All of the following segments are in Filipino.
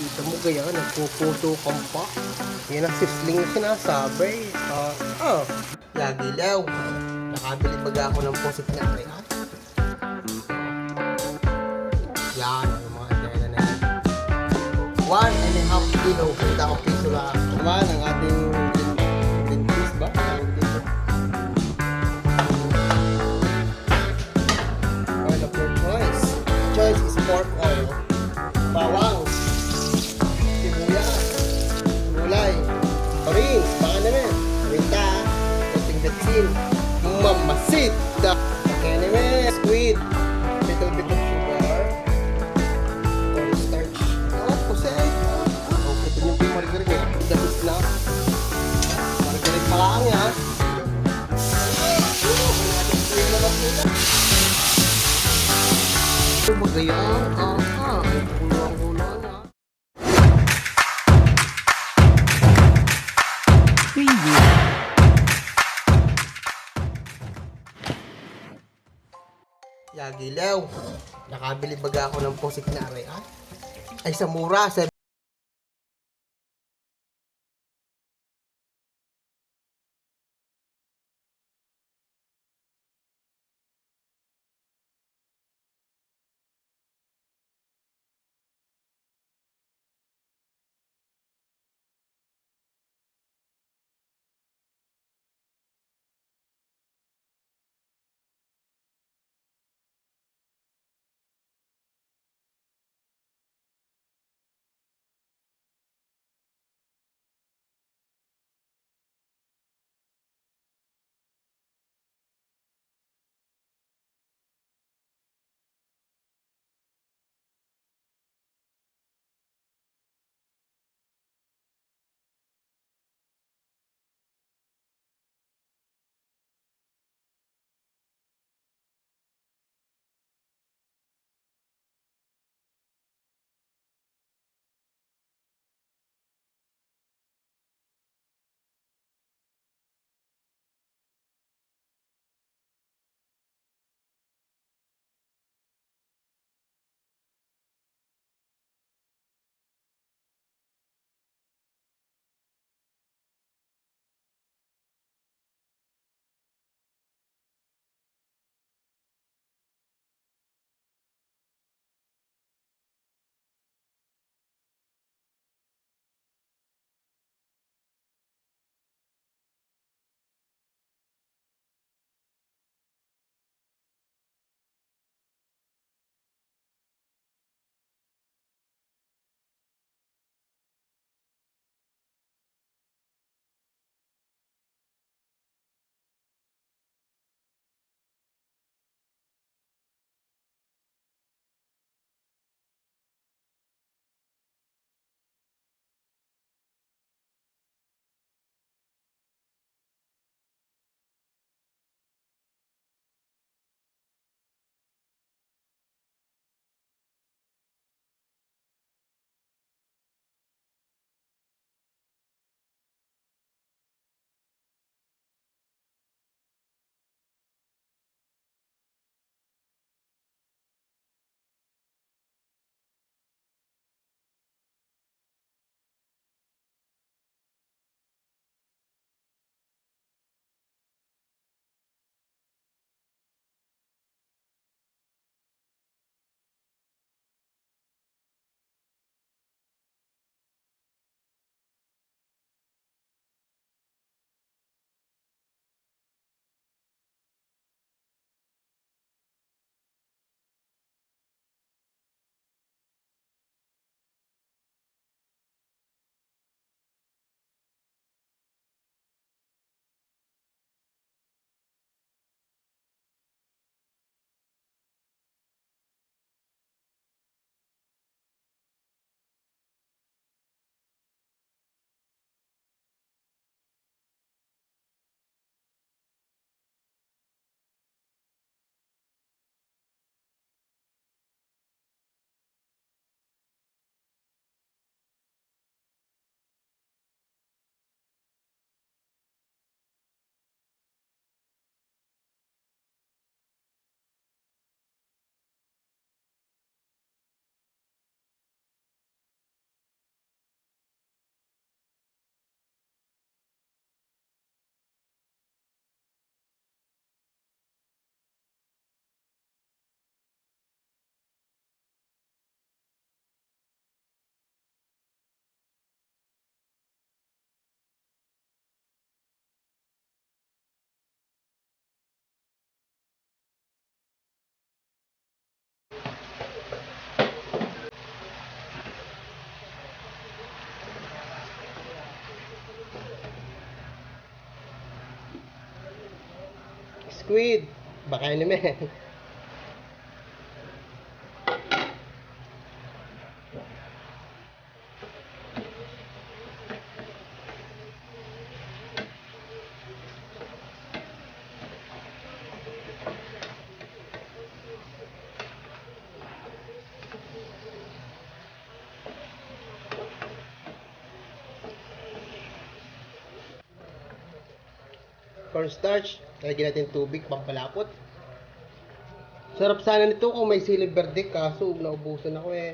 Kita mo kaya nagpuputo ka pa. Yan ang sisling na sinasabi. Ah, ah. Lagilaw. Nakabili baga ako ng pusit na kaya. Yan, ang mga kaya na yan. One and a half kilo. Kita ko piso lang. Naman ang ating Ah. Kulang-kulang ah. Preview. Yagilaw. Nakabili baga ako ng pusit na aray ah. Ay sa mura, sa squid. Baka yun naman. cornstarch. Lagyan natin tubig, pampalapot. Sarap sana nito kung may silig verde, kaso naubusan ako eh.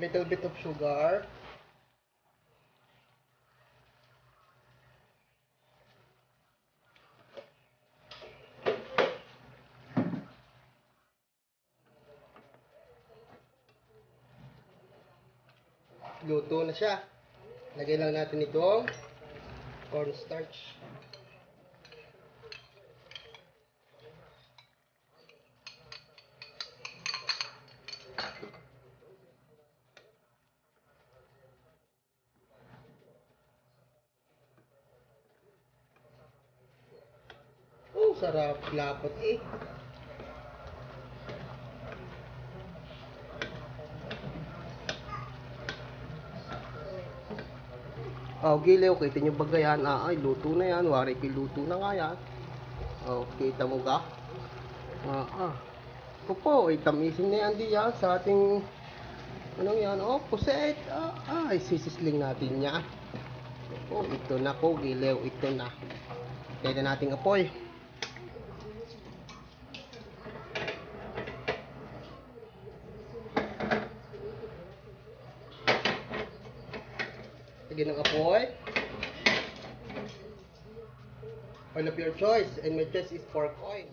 Little bit of sugar. Luto na siya. Lagay lang natin itong cornstarch. Oh, sarap lapot eh. Oh, gilew, kita nyo ba yan? Ah, ay, luto na yan. Wari luto na nga yan. Oh, kita mo ka? Ah, ah. Ito po, ay tamisin na yan di yan sa ating anong yan? Oh, puset. Ah, ah, ay, sisisling natin yan. Oh, ito na po, gilew, ito na. Kaya na nating apoy. Sige ng apoy. Oil of your choice. And my choice is pork oil.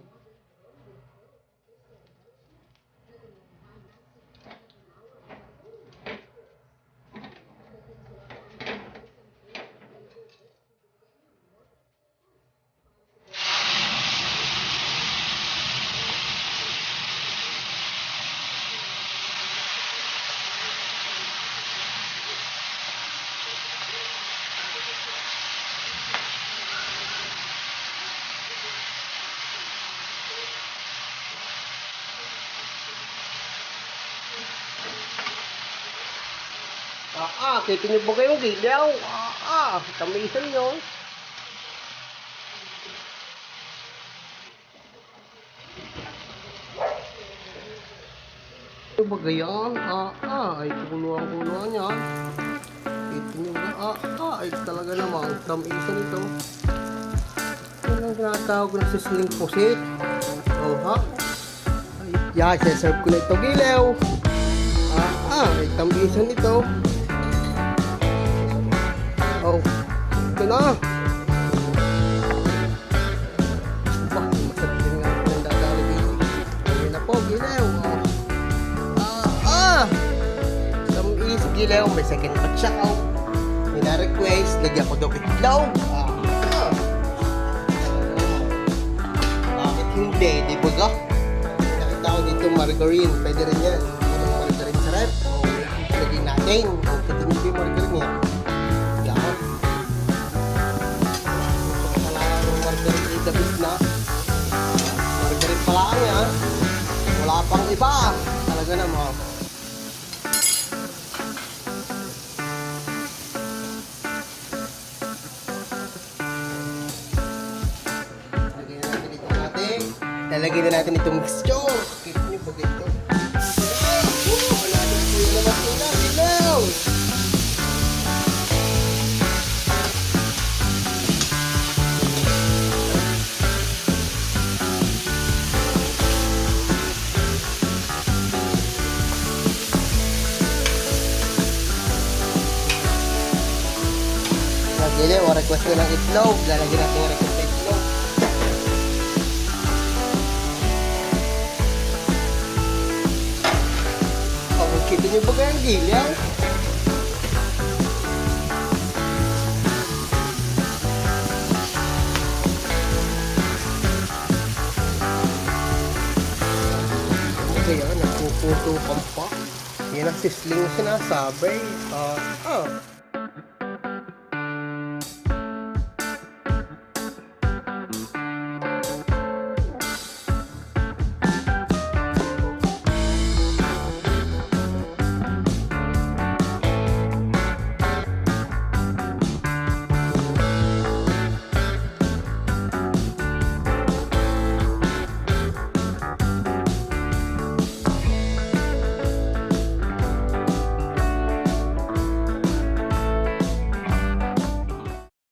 Ba kayong gilaw? Ah, ah, tamisan nyo. Ano ba gayan? Ah, ah, ay kuluan-kuluan yan. Nyo ba? Ah, ah, ay talaga namang tamisan ito. Yan ang tinatawag na sisling pusit. Oh, ha? Ay, yeah, serve ko na ito gilaw. Ah, ah, ay tamisan ito. Ito na. Bah, masarap din nga ako ng dadali dito. Ayun na po, gilew. Oh. Ah, ah! Some is gilew, may second batch siya. Oh. May na-request, lagyan ko daw itlog. Ah, ah. Bakit hindi, di ba ga? Nakita ko dito margarine, pwede rin yan. Margarine sa rep. Oh, lagyan natin. Niyo ba yung margarine? Yan. Pang iba. Talaga na natin. Lalagyan na natin itong mixture. Nagili, o request ko ng itlog. Lalagyan natin yung request ng itlog. Oh, kita niyo ba kayang gilaw? Kaya nagpuputo pa pa. Yan ang sisling na sinasabi. Ah, ah.